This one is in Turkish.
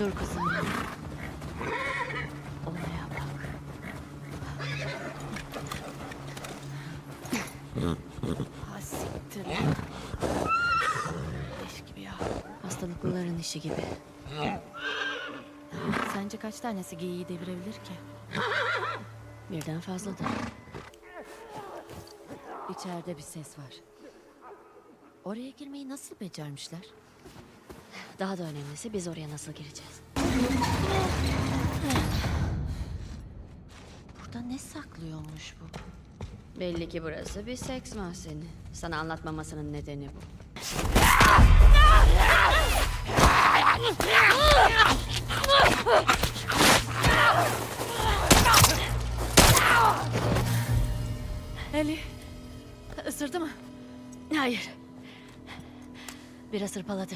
Dur kızım. Olaya bak. Ha siktir. Leş gibi ya. Hastalıklıların işi gibi. Sence kaç tanesi geyiği devirebilir ki? Birden fazladır. İçeride bir ses var. Oraya girmeyi nasıl becermişler? Daha da önemlisi biz oraya nasıl gireceğiz? Burada ne saklıyormuş bu? Belli ki burası bir seks mahzeni. Sana anlatmamasının nedeni bu. Eli, ısırdı mı? Hayır. Biraz hırpaladı.